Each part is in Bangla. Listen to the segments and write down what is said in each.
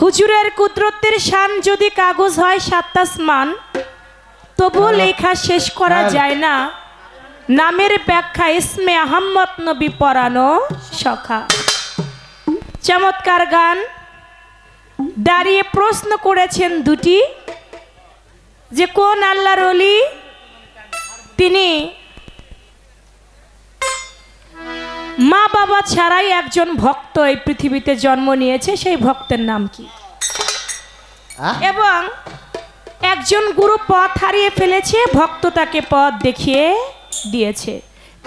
হুজুরের কুদরতের শান যদি কাগজ হয় সাতটা স্মান তবু লেখা শেষ করা যায় না। নামের ব্যাখ্যা ইসমে আহম্মদ নবী পরানো সখা। চমৎকার গান। দাঁড়িয়ে প্রশ্ন করেছেন দুটি যে কোন আল্লাহর অলি তিনি মা বাবা ছাড়াই একজন ভক্ত এই পৃথিবীতে জন্ম নিয়েছে সেই ভক্তের নাম কি? এবং একজন গুরু পথ হারিয়ে ফেলেছে ভক্ত তাকে পথ দেখিয়ে দিয়েছে।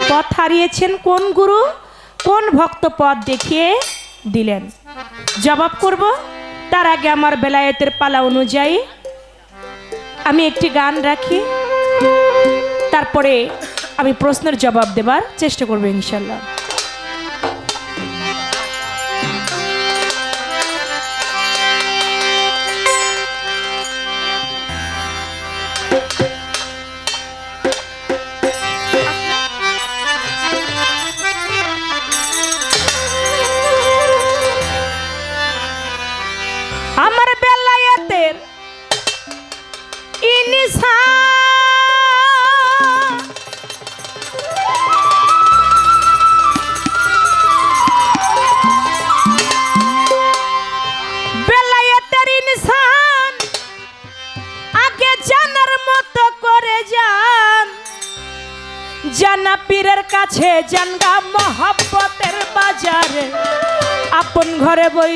পথ হারিয়েছেন কোন গুরু? কোন ভক্ত পথ দেখিয়ে দিলেন? জবাব করব তার আগে আমার বেলায়েতের পালা অনুযায়ী আমি একটি গান রাখি তারপরে আমি প্রশ্নের জবাব দেবার চেষ্টা করব ইনশাল্লাহ।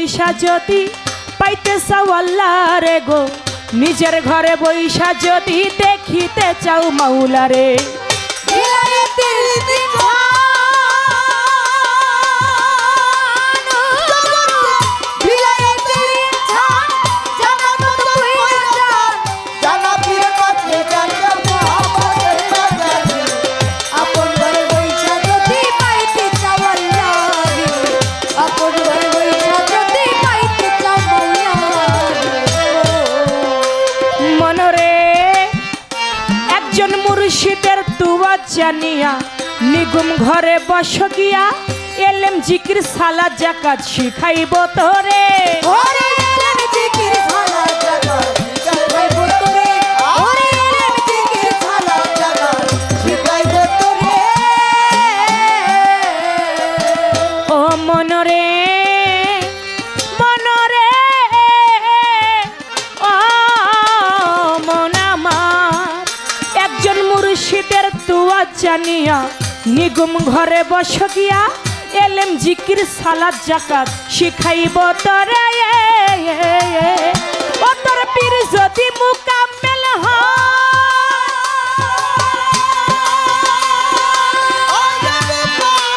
বৈশা যদি পাইতে চাওয়াল্লা রে গো। নিজের ঘরে বৈশা যদি দেখিতে চাও মাউলা রে। বস গিয়া এলেম জিকির সালা জাকাত শিখাইব তোরে। ওরে এলেম জিকির শিখাইব তোরে। ওরে শিখাইব তোরে। ও মনরে মন মুর্শিদের তুয়া জানিয়া নিগুম ঘরে বস গিয়া, এলেম জিকির, সালাদ, জাকাত শিখাইব তরে। ও তোর পীর যদি মুকাম্মেল হয়,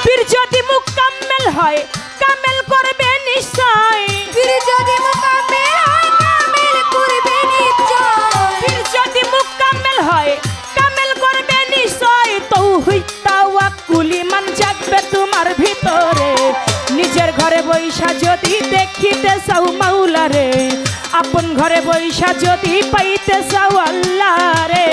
পীর যদি মুকাম্মেল হয় বৈশা যদি দেখিতে চাও মাওলা রে আপন ঘরে বৈশা যদি পাইতে চাও আল্লাহ রে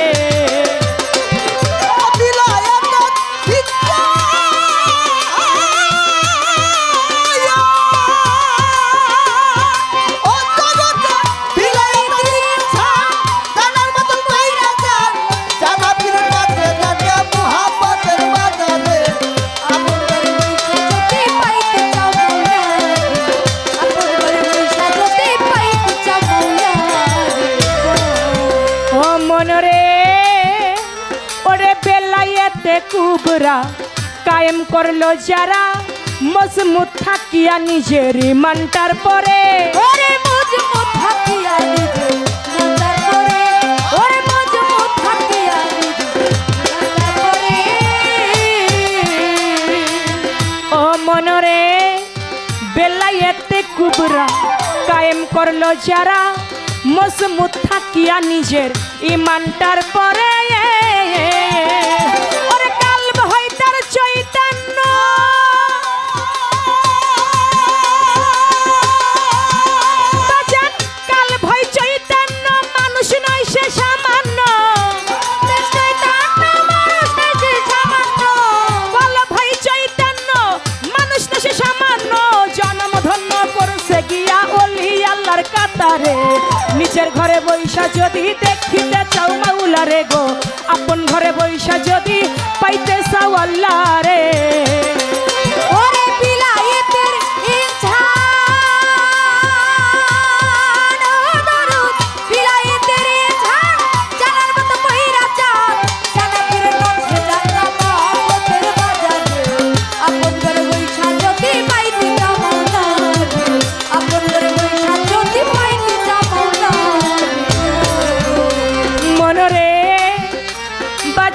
কায়েম করল যারা মজমুত থাকিয়া নিজের ইমানটার পরে। ওরে মজমুত থাকিয়া ওরে মজমুত ও মনরে বেলায়েতে কুবরা কায়েম করল যারা মজমুত থাকিয়া নিজের ইমানটার পরে।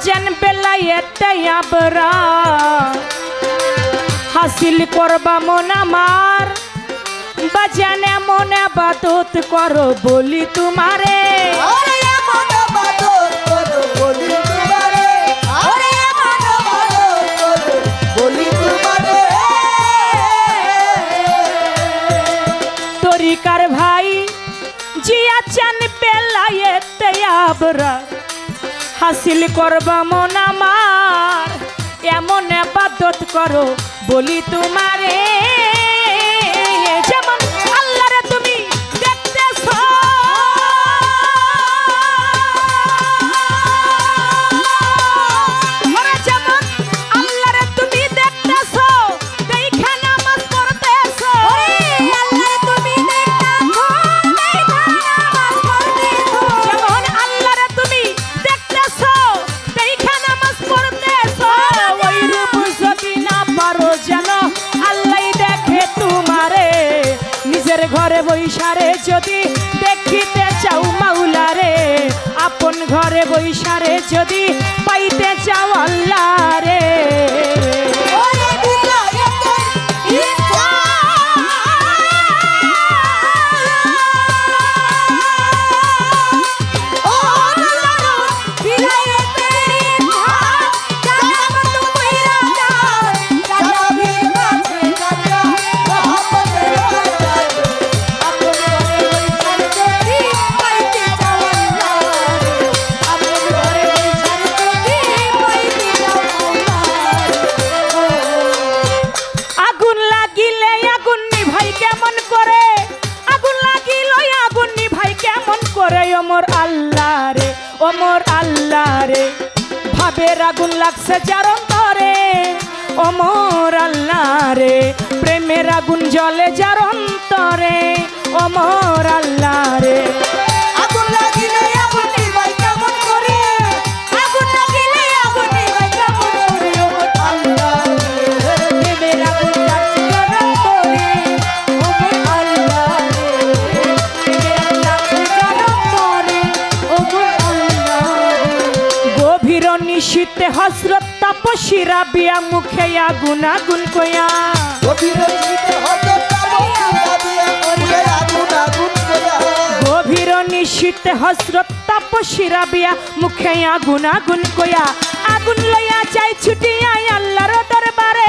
বলছেন বেলায়েতেই আমরা হাসিল করবা মন আমার বাজান এমন আবাদত করো বলি তোমারে। তরিকার ভাই জিয়া চান বেলায়েতে আবরা। হাসিল করবা মন আমার। এমন আপাতত করো বলি তোমারে। যদি দেখিতে চাও মাউলারে আপন ঘরে বৈশারে যদি পাইতে চাও আল্লাহরে ভাবের আগুন লাগছে চারণ তরে অমর আল্লাহ রে প্রেমের আগুন জলে চারণ তরে। অমর আল্লাহ রে শিরা বিয়া মুখে আগুন আগুন কয়া গভীর নিশীত হসরত তাপ শিরা বিয়া মুখে আগুন আগুন কয়া আগুন লইয়া যাই ছুটিয়া আল্লাহর দরবারে।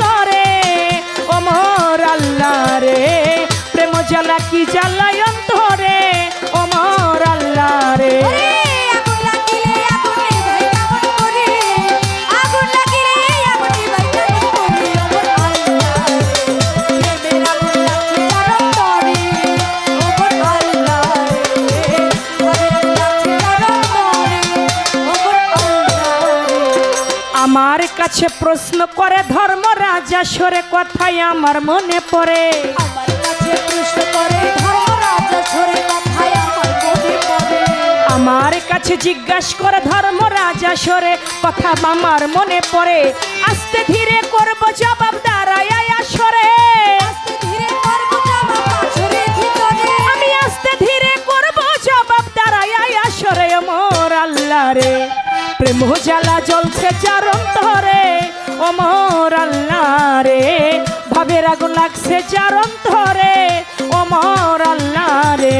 জ্বালা কি জ্বালায় অন্তরে? অমর আল্লাহ রে। আমার কাছে প্রশ্ন করে ধর্ম রাজা সরে কথাই আমার মনে পড়ে। কাছে জিজ্ঞাসা করে ধর্ম রাজা সরে কথা আমার মনে পড়ে। আস্তে ধীরে করব জবাব দাঁড়ায় সরে আমি আস্তে ধীরে করব জবাব দাঁড়ায় সরে মোর আল্লাহ রে প্রেম জ্বালা জ্বলছে চারণ ধরে ও মোর আল্লাহ রে ভাবের আগুন লাগছে চারণ ধরে। অমর আল্লাহ রে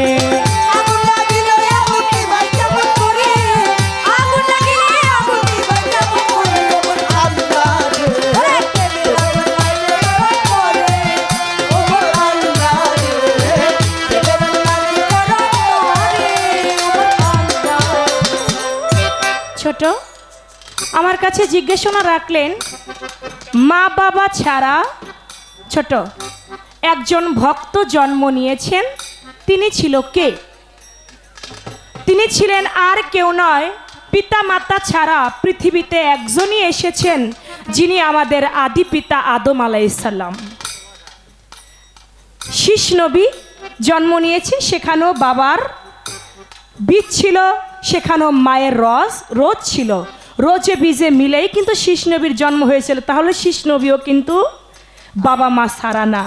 আমার কাছে জিজ্ঞাসনা রাখলেন, মা বাবা ছাড়া ছোট, একজন ভক্ত জন্ম নিয়েছেন, তিনি ছিল কে? তিনি ছিলেন আর কেউ নয় পিতা মাতা ছাড়া পৃথিবীতে একজনই এসেছেন, যিনি আমাদের আদি পিতা আদম আলাইসাল্লাম শীষ নবী জন্ম নিয়েছেন সেখানেও বাবার বীজ ছিল, সেখানেও মায়ের রস রোজ ছিল। রোজে বীজে মিলেই কিন্তু শীষ নবীর জন্ম হয়েছিল। তাহলে শীষ নবীও কিন্তু বাবা মা সারা না।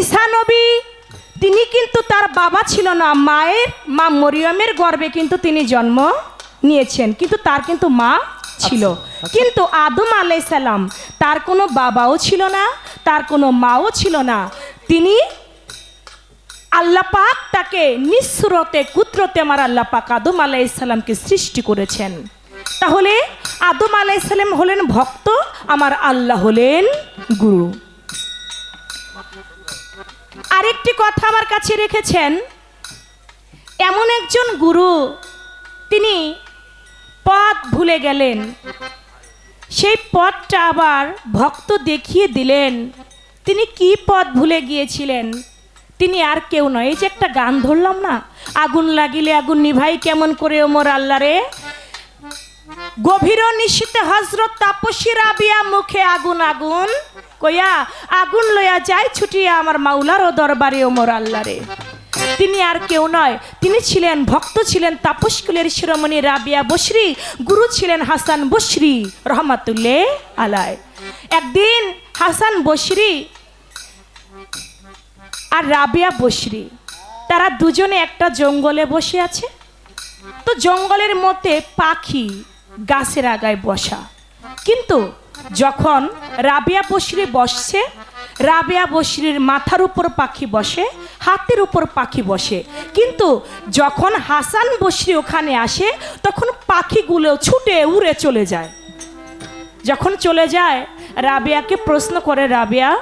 ঈসা নবী তিনি কিন্তু তার বাবা ছিল না মায়ের মা মরিয়মের গর্ভে কিন্তু তিনি জন্ম নিয়েছেন কিন্তু তার কিন্তু মা ছিল। কিন্তু আদম আলাইসাল্লাম তার কোনো বাবাও ছিল না তার কোনো মাও ছিল না। তিনি আল্লাহ পাক তাকে নিঃসুরতে কুত্রতে আমার আল্লাহ পাক আদম আলাইসাল্লামকে সৃষ্টি করেছেন। তাহলে আদম আলাইসাল্লাম হলেন ভক্ত, আমার আল্লাহ হলেন গুরু। আরেকটি কথা আমার কাছে রেখেছেন। এমন একজন গুরু, তিনি পথ ভুলে গেলেন। সেই পথটা আবার ভক্ত দেখিয়ে দিলেন। তিনি কি পথ ভুলে গিয়েছিলেন? তিনি আর কেউ নয়, এই যে একটা গান ধরলাম না, আগুন লাগিলে আগুন নিভাই কেমন করে ওমর আল্লাহরে? গভীর নিশীতে হজরত তাপসী রাবিয়া মুখে আগুন আগুন। কইয়া, আগুন লইয়া যায় ছুটিয়া আমার মাওলার ও দরবারে ওমর আল্লাহরে। তিনি আর কেউ নয়, তিনি ছিলেন ভক্ত ছিলেন তাপসকুলের শিরোমণি রাবিয়া বসরি গুরু ছিলেন হাসান বসরি রহমাতুল্লে আলায় একদিন হাসান বসরি আর রাবিয়া বসরি তারা দুজনে একটা জঙ্গলে বসে আছে। তো জঙ্গলের মধ্যে পাখি গাছের আগায় বসা। কিন্তু যখন রাবিয়া বসরি বসছে, রাবিয়া বসরির মাথার উপর পাখি বসে, হাতের উপর পাখি বসে। কিন্তু যখন হাসান বসরি ওখানে আসে, তখন পাখিগুলো ছুটে উড়ে চলে যায়। যখন চলে যায়, রাবিয়াকে প্রশ্ন করে, রাবিয়া,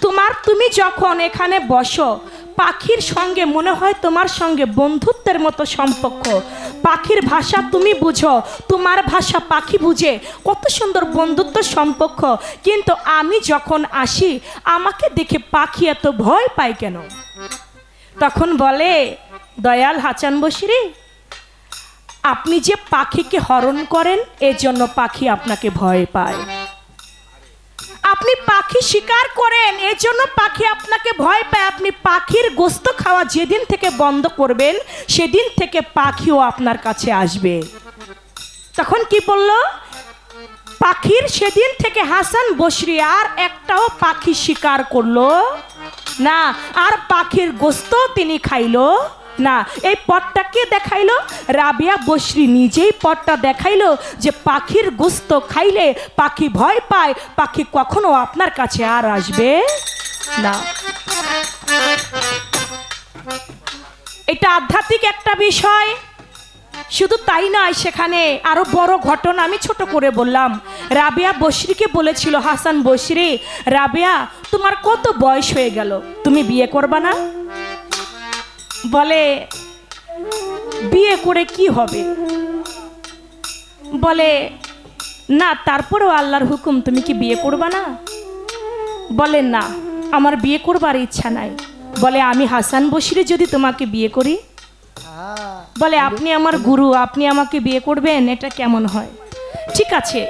তোমার তুমি যখন এখানে বসো, পাখির সঙ্গে মনে হয় তোমার সঙ্গে বন্ধুত্বের মতো সম্পর্ক। পাখির ভাষা তুমি বুঝো, তোমার ভাষা পাখি বুঝে। কত সুন্দর বন্ধুত্ব সম্পর্ক। কিন্তু আমি যখন আসি, আমাকে দেখে পাখি এত ভয় পায় কেন? তখন বলে, দয়াল হাচান বসিরে, আপনি যে পাখিকে হরণ করেন, এজন্য পাখি আপনাকে ভয় পায়। আপনি পাখি শিকার করেন, এর জন্য পাখি আপনাকে ভয় পায়। আপনি পাখির গোস্ত খাওয়া যেদিন থেকে বন্ধ করবেন, সেদিন থেকে পাখিও আপনার কাছে আসবে। তখন কি বলল? পাখির সেদিন থেকে হাসান বসরি আর একটাও পাখি শিকার করল। না, আর পাখির গোস্ত তিনি খাইলো। না, এই পথটাকে দেখাইলো? রাবিয়া বসরি নিজেই পথটা দেখাইলো যে পাখির গোস্ত খাইলে পাখি ভয় পায়, পাখি কখনো আপনার কাছে আর আসবে না। এটা আধ্যাত্মিক একটা বিষয়। শুধু তাই নয়, সেখানে আরও বড় ঘটনা আমি ছোট করে বললাম। রাবিয়া বসরিকে বলেছিল, হাসান বসরি, রাবিয়া, তোমার কত বয়স হয়ে গেল? তুমি বিয়ে করবা না? বলে, বিয়ে করে কি হবে? বলে, না, তারপরেও আল্লাহর হুকুম, তুমি কি বিয়ে করবা না? বলে, না, আমার বিয়ে করবার ইচ্ছা নাই। বলে, আমি হাসান বসিরে যদি তোমাকে বিয়ে করি? বলে, আপনি আমার গুরু, আপনি আমাকে বিয়ে করবেন, এটা কেমন হয়? ঠিক আছে,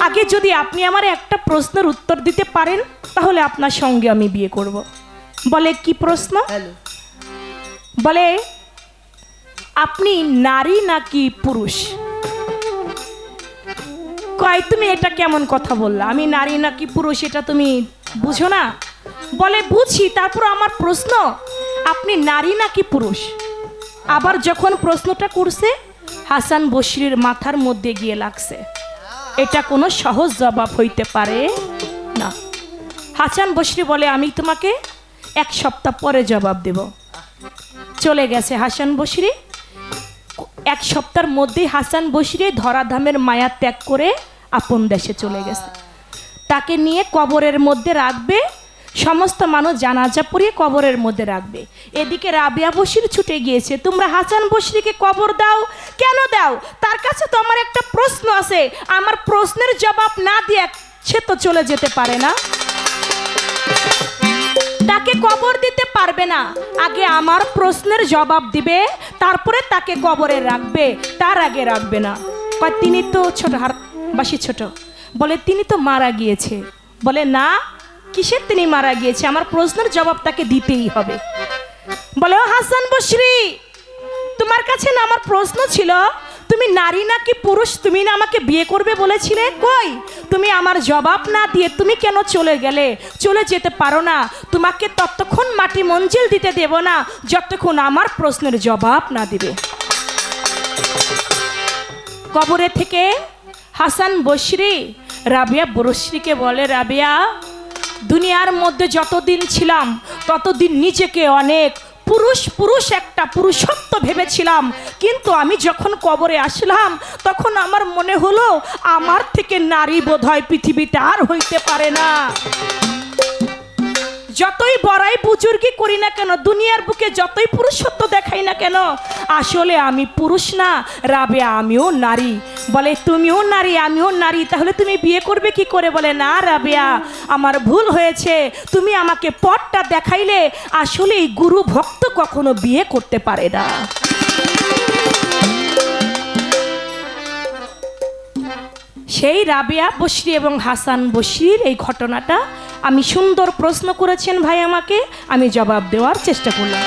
আগে যদি আপনি আমার একটা প্রশ্নের উত্তর দিতে পারেন, তাহলে আপনার সঙ্গে আমি বিয়ে করব। বলে, কি প্রশ্ন? বলে, আপনি নারী নাকি পুরুষ? কয়, তুমি এটা কেমন কথা বললা? আমি নারী নাকি পুরুষ এটা তুমি বুঝো না? বলে, বুঝি, তারপর আমার প্রশ্ন, আপনি নারী নাকি পুরুষ? আবার যখন প্রশ্নটা করছে, হাসান বশরির মাথার মধ্যে গিয়ে লাগছে। এটা কোনো সহজ জবাব হইতে পারে না। হাসান বশরি বলে, আমি তোমাকে এক সপ্তাহ পরে জবাব দেব। চলে গেছে হাসান বশরি। এক সপ্তাহের মধ্যেই হাসান বশরি ধরাধামের মায়া ত্যাগ করে আপন দেশে চলে গেছে। তাকে নিয়ে কবরের মধ্যে রাখবে, সমস্ত মানুষ জানাজা পড়িয়ে কবরের মধ্যে রাখবে। এদিকে রাবিয়া বসির ছুটে গিয়েছে, তোমরা হাসান বশরিকে কবর দাও? কেন দাও? তার কাছে তো আমার একটা প্রশ্ন আছে, আমার প্রশ্নের জবাব না দিয়ে সে তো চলে যেতে পারে না। তাকে কবর দিতে পারবে না। আগে আমার প্রশ্নের জবাব দিবে, তারপরে তাকে কবরে রাখবে, তার আগে রাখবে না। কয়, তিনি তো ছোট, হার, বাসি ছোট। বলে, তিনি তো মারা গিয়েছে। বলে, না, কিসের তিনি মারা গিয়েছে? আমার প্রশ্নের জবাব তাকে দিতেই হবে। বলে, ও হাসান বসরি তোমার কাছে না, আমার প্রশ্ন ছিল তুমি নারী নাকি পুরুষ? তুমি না আমাকে বিয়ে করবে বলেছিলে? কই? তুমি আমার জবাব না দিয়ে তুমি কেন চলে গেলে? চলে যেতে পারো না। তোমাকে ততক্ষণ মাটি মঞ্জিল দিতে দেব না, যতক্ষণ আমার প্রশ্নের জবাব না দিবে। কবরে থেকে হাসান বসরি রাবিয়া বরশ্রীকে বলে, রাবিয়া, দুনিয়ার মধ্যে যতদিন ছিলাম, ততদিন নিজেকে অনেক পুরুষ পুরুষ একটা, পুরুষত্ব ভেবেছিলাম। কিন্তু আমি যখন কবরে আসলাম, তখন আমার মনে হলো, আমার থেকে নারী বোধহয় পৃথিবীতে আর হইতে পারে না। যতই বড়াই বুজুর্গি করি না কেন, দুনিয়ার বুকে যতই পুরুষত্ব দেখাই না কেন, আসলে আমি পুরুষ না, রাবে আমিও নারী। বলে, তুমিও নারী, আমিও নারী, তাহলে তুমি বিয়ে করবে কি করে? বলে, না রাবেয়া, আমার ভুল হয়েছে। তুমি আমাকে পথটা দেখাইলে আসলে এই গুরু ভক্ত কখনো বিয়ে করতে পারে না। সেই রাবিয়া বসরি এবং হাসান বসরির এই ঘটনাটা আমি সুন্দর প্রশ্ন করেছেন ভাই আমাকে, আমি জবাব দেওয়ার চেষ্টা করলাম।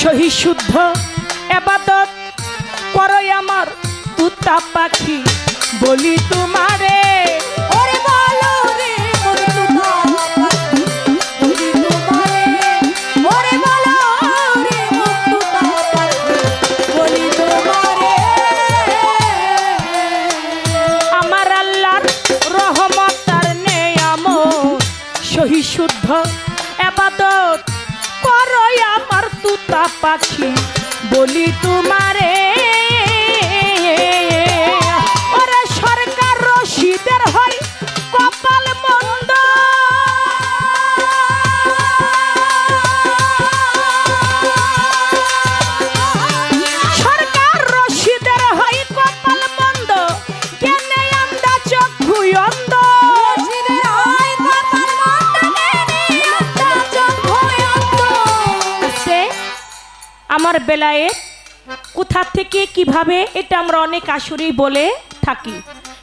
সহি শুদ্ধ এবাদত করই আমার তুতা পাখি। বলি তোমারে পাখি বলি তোমারে আমার বেলায় কোথা থেকে কীভাবে এটা আমরা অনেক আসরেই বলে থাকি।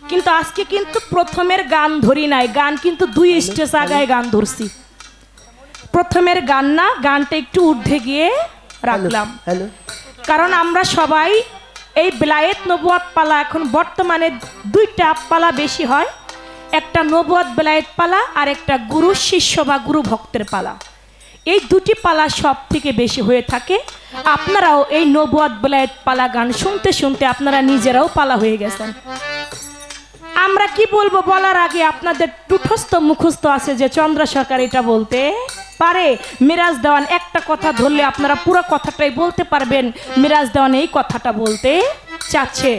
কিন্তু আজকে কিন্তু প্রথমের গান ধরি নাই। গান কিন্তু দুই স্টেজ আগায় গান ধরছি। প্রথমের গান না গানটা একটু ঊর্ধ্বে গিয়ে রাখলাম। কারণ আমরা সবাই এই বেলায়েত নবুয়াত পালা এখন বর্তমানে দুইটা পালা বেশি হয়। একটা নবুয়াত বেলায়েত পালা আর একটা গুরু শিষ্য বা গুরু ভক্তের পালা। এই দুটি পালা সব থেকে বেশি হয়ে থাকে। আপনারাও এই নবুয়াত বেলায়েত পালা গান শুনতে শুনতে আপনারা নিজেরাও পালা হয়ে গেছেন। আমরা কি বলব বলার আগে আপনাদের টুঠস্থ মুখস্থ আছে যে চন্দ্র সরকার এটা বলতে পারে। মিরাজ দেওয়ান একটা কথা ধরলে আপনারা পুরো কথাটাই বলতে পারবেন। মিরাজ দেওয়ান এই কথাটা বলতে চাচ্ছে।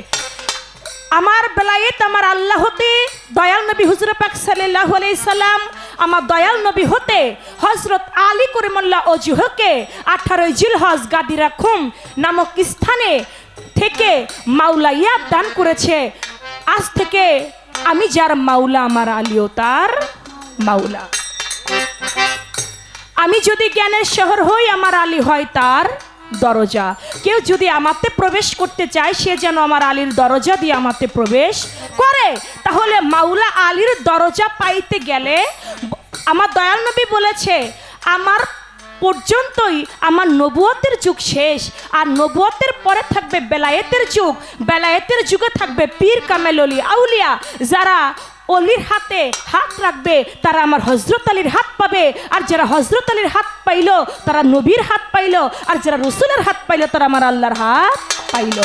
আমার বেলায়েত আমার আল্লাহ হতে দয়াল নবী হুজুর পাক সাল্লাল্লাহু আলাইহি সাল্লাম আমার দয়াল নবী হতে হজরত আলী করিমুল্লাহ অজুহকে আঠারোই জিলহজ গাদিরা খুম নামক স্থানে থেকে মাওলা ইয়াদ দান করেছে। আজ থেকে আমি যার মাওলা, আমার আলীও তার মাওলা। আমি যদি জ্ঞানের শহর হই, আমার আলী হয় তার দরজা। কেউ যদি আমাতে প্রবেশ করতে চায়, সে যেন আমার আলীর দরজা দিয়ে আমাতে প্রবেশ করে। তাহলে মাওলা আলীর দরজা পাইতে গেলে, আমার দয়াল নবী বলেছে, আমার পর্যন্তই আমার নবুয়তের যুগ শেষ, আর নবুয়তের পরে থাকবে বেলায়েতের যুগ। বেলায়েতের যুগে থাকবে পীর কামেললি আউলিয়া, যারা অলির হাতে হাত রাখবে, তারা আমার হজরত আলীর হাত পাবে। আর যারা হজরত আলীর হাত পাইলো, তারা নবীর হাত পাইলো। আর যারা রসুলের হাত পাইলো, তারা আমার আল্লাহর হাত পাইলো।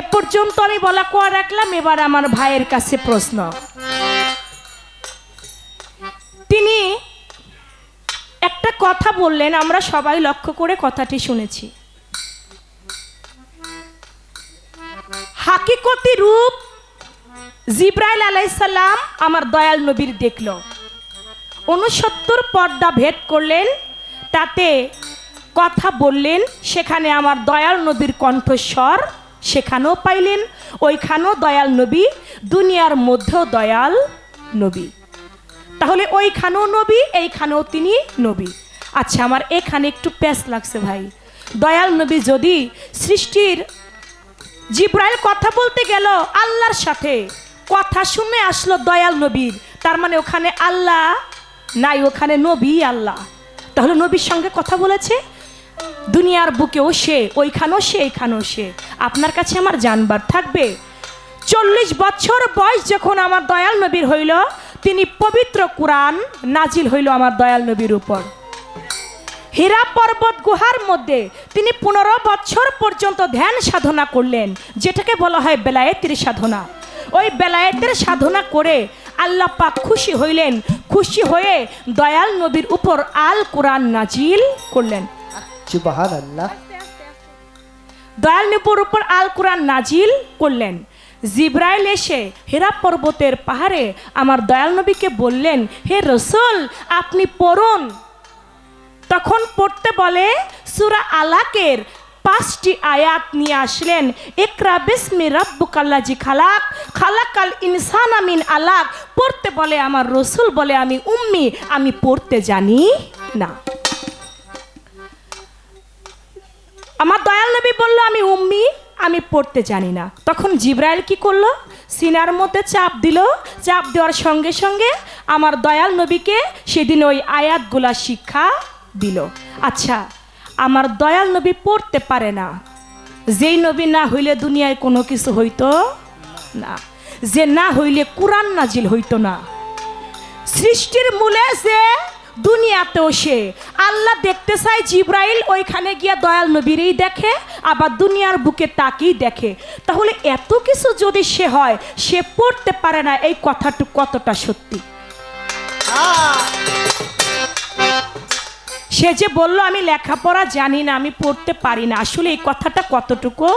এ পর্যন্ত আমি বলা কোয়া রাখলাম, এবার আমার ভাইয়ের কাছে প্রশ্ন। তিনি একটা কথা বললেন, আমরা সবাই লক্ষ্য করে কথাটি শুনেছি। হাকিকতি রূপ জিব্রাইল আলাইসাল্লাম আমার দয়াল নবীর দেখল। উনসত্তর পর্দা ভেদ করলেন, তাতে কথা বললেন, সেখানে আমার দয়াল নবীর কণ্ঠস্বর সেখানেও পাইলেন, ওইখানেও দয়াল নবী, দুনিয়ার মধ্যেও দয়াল নবী। তাহলে ওইখানেও নবী, এইখানেও তিনি নবী। আচ্ছা আমার এখানে একটু প্যাস লাগছে ভাই। দয়াল নবী যদি সৃষ্টির জিব্রাইল কথা বলতে গেল আল্লাহর সাথে। কথা শুনে আসলো দয়াল নবীর। তার মানে ওখানে আল্লাহ নাই, ওখানে নবী আল্লাহ। তাহলে নবীর সঙ্গে কথা বলেছে? দুনিয়ার বুকেও সে, ওইখানেও সে, এইখানেও সে। আপনার কাছে আমার জানবার থাকবে। চল্লিশ বছর বয়স যখন আমার দয়াল নবীর হইল, তিনি পবিত্র কোরআন নাজিল হইল আমার দয়াল নবীর উপর। হীরা পর্বত গুহার মধ্যে তিনি পনেরো বছর পর্যন্ত ধ্যান সাধনা করলেন যেটাকে বলা হয় বেলায়েতের সাধনা। ওই বেলায়েতের সাধনা করে আল্লাহ পাক খুশি হইলেন খুশি হয়ে দয়াল নবীর উপর আল কোরআন নাজিল করলেন। দয়াল নবীর উপর আল কোরআন নাজিল করলেন। জিব্রাইল এসে হেরা পর্বতের পাহাড়ে আমার দয়াল নবীকে বললেন হে রসুল আপনি পড়ুন। তখন পড়তে বলে, সুরা আলাকের পাঁচটি আয়াত নিয়ে আসলেন। একরা বিসমি রব্বুকাল্লাজি খালাক, খালাকাল ইনসান আমিন আলাক। পড়তে বলে, আমার রসুল বলে, আমি উম্মি, আমি পড়তে জানি না। আমার দয়াল নবী বলল, আমি উম্মি, আমি পড়তে জানি না। তখন জিব্রাইল কি করল? সিনার মধ্যে চাপ দিল। চাপ দেওয়ার সঙ্গে সঙ্গে আমার দয়াল নবীকে সেদিন ওই আয়াতগুলা শিক্ষা দিল আচ্ছা আমার দয়াল নবী পড়তে পারে না। যেই নবী না হইলে দুনিয়ায় কোনো কিছু হইতো না। যে না হইলে কোরআন নাজিল হইতো না। সৃষ্টির মূলে যে দুনিয়াতেও সে, আল্লাহ দেখতে চায় জিব্রাইল ওইখানে গিয়া দয়াল নবীরই দেখে, আবার দুনিয়ার বুকে তাকেই দেখে। তাহলে এত কিছু যদি সে হয়, সে পড়তে পারে না, এই কথাটুকু কতটা সত্যি? সে যে বলল, আমি লেখাপড়া জানি না, আমি পড়তে পারি না। আসলে এই কথাটা কতটুকু?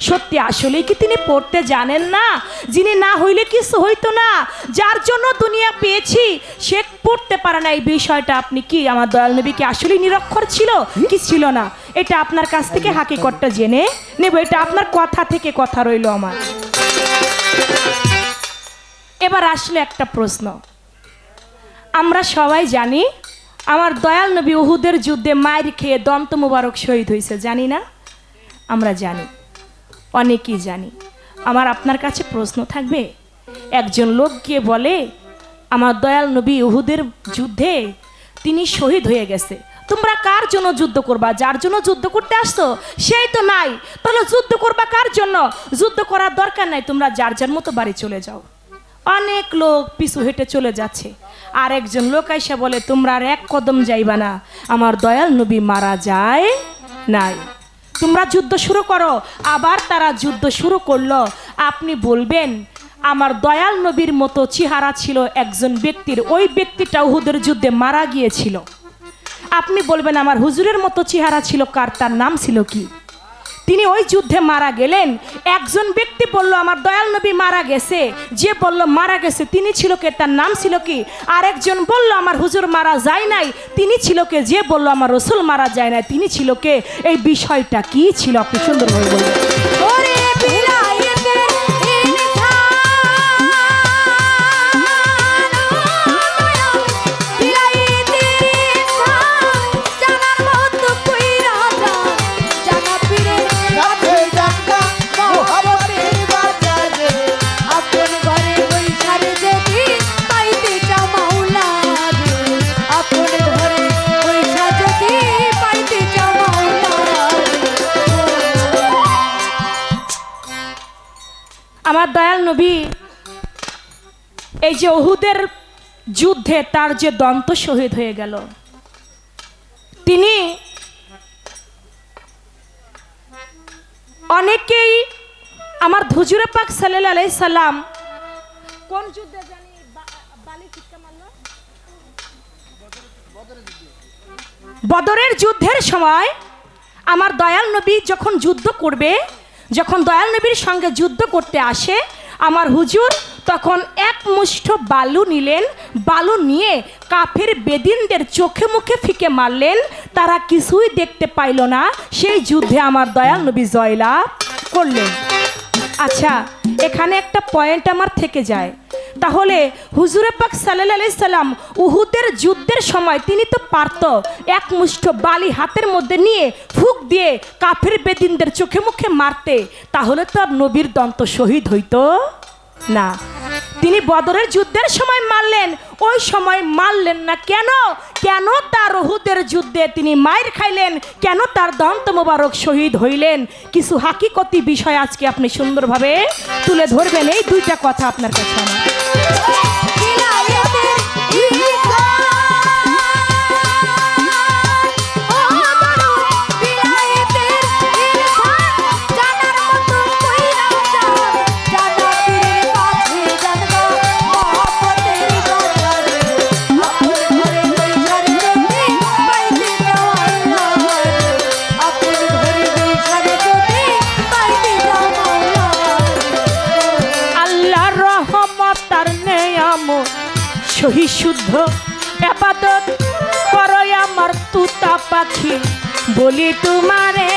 সত্যি, আসলেই কি তিনি পড়তে জানেন না? যিনি না হইলে কিছু হইতো না। যার জন্য দুনিয়া পেয়েছি, সে পড়তে পারে না। এই বিষয়টা আপনি কি, আমার দয়াল নবী কি আসলেই নিরক্ষর ছিল? কি ছিল না? এটা আপনার কাছ থেকে হাকিকতটা জেনে নেব। এটা আপনার কথা থেকে কথা রইল আমার। এবার আসলে একটা প্রশ্ন। আমরা সবাই জানি আমার দয়াল নবী উহুদের যুদ্ধে মায়ের খেয়ে দন্ত মুবারক শহীদ হয়েছে জানি না? আমরা জানি, অনেকেই জানি। আমার আপনার কাছে প্রশ্ন থাকবে, একজন লোক গিয়ে বলে, আমার দয়াল নবী উহুদের যুদ্ধে তিনি শহীদ হয়ে গেছে। তোমরা কার জন্য যুদ্ধ করবা? যার জন্য যুদ্ধ করতে আসছো, সেই তো নাই। তাহলে যুদ্ধ করবা কার জন্য? যুদ্ধ করার দরকার নাই। তোমরা যার যার মতো বাড়ি চলে যাও। অনেক লোক পিছু হেঁটে চলে যাচ্ছে। আর একজন লোক আইসা বলে, তোমরা আর এক কদম যাইবা না। আমার দয়াল নবী মারা যায় নাই। তোমরা যুদ্ধ শুরু করো। আবার তারা যুদ্ধ শুরু করল। আপনি বলবেন, আমার দয়াল নবীর মতো চেহারা ছিল একজন ব্যক্তির। ওই ব্যক্তিটা উহুদের যুদ্ধে মারা গিয়েছিল। আপনি বলবেন, আমার হুজুরের মতো চেহারা ছিল। কার, তার নাম ছিল কি? তিনি ওই যুদ্ধে মারা গেলেন। একজন ব্যক্তি বলল, আমার দয়াল নবী মারা গেছে। যে বলল, মারা গেছে, তিনি ছিল কে? তার নাম ছিল কি? আরেকজন বলল, আমার হুজুর মারা যায় নাই। তিনি ছিল কে? যে বলল, আমার রসুল মারা যায় নাই, তিনি ছিল কে? এই বিষয়টা কি ছিল? আপনি সুন্দরভাবে বলবেন নবী, এই যে ওহুদের যুদ্ধে তার যে দন্ত শহীদ হয়ে গেল, তিনি অনেকেই আমার ধুজুরে পাক সাল্লাহ আলাই সাল্লাম কোন যুদ্ধে জানি? বদরের যুদ্ধের সময় আমার দয়াল নবী যখন যুদ্ধ করবে, যখন দয়াল নবীর সঙ্গে যুদ্ধ করতে আসে আমার হুজুর তখন এক মুষ্ঠ বালু নিলেন, বালু নিয়ে কাফের বেদিনদের চোখে মুখে ফিকে মারলেন, তারা কিছুই দেখতে পাইল না। সেই যুদ্ধে আমার দয়াল নবী জয়লাভ করলেন। আচ্ছা এখানে একটা পয়েন্ট আমার থেকে যায়। তাহলে হুজুরে পাক সাল্লাহ আলি সাল্লাম উহুদের যুদ্ধের সময় তিনি তো পারত এক মুষ্ঠ বালি হাতের মধ্যে নিয়ে ফুক দিয়ে কাফের বেদিনদের চোখে মুখে মারতে। তাহলে তো আর নবীর দন্ত শহীদ হইতো না। তিনি বদরের যুদ্ধের সময় মারলেন, ওই সময় মারলেন না কেন? কেন তার রহুতের যুদ্ধে তিনি মায়ের খাইলেন? কেন তার দন্ত মোবারক শহীদ হইলেন? কিছু হাকিকতি বিষয় আজকে আপনি সুন্দরভাবে তুলে ধরবেন। এই দুইটা কথা আপনার কাছে সহি শুদ্ধ আবাদত করো আমার তুতা পাখি। বলি তোমারে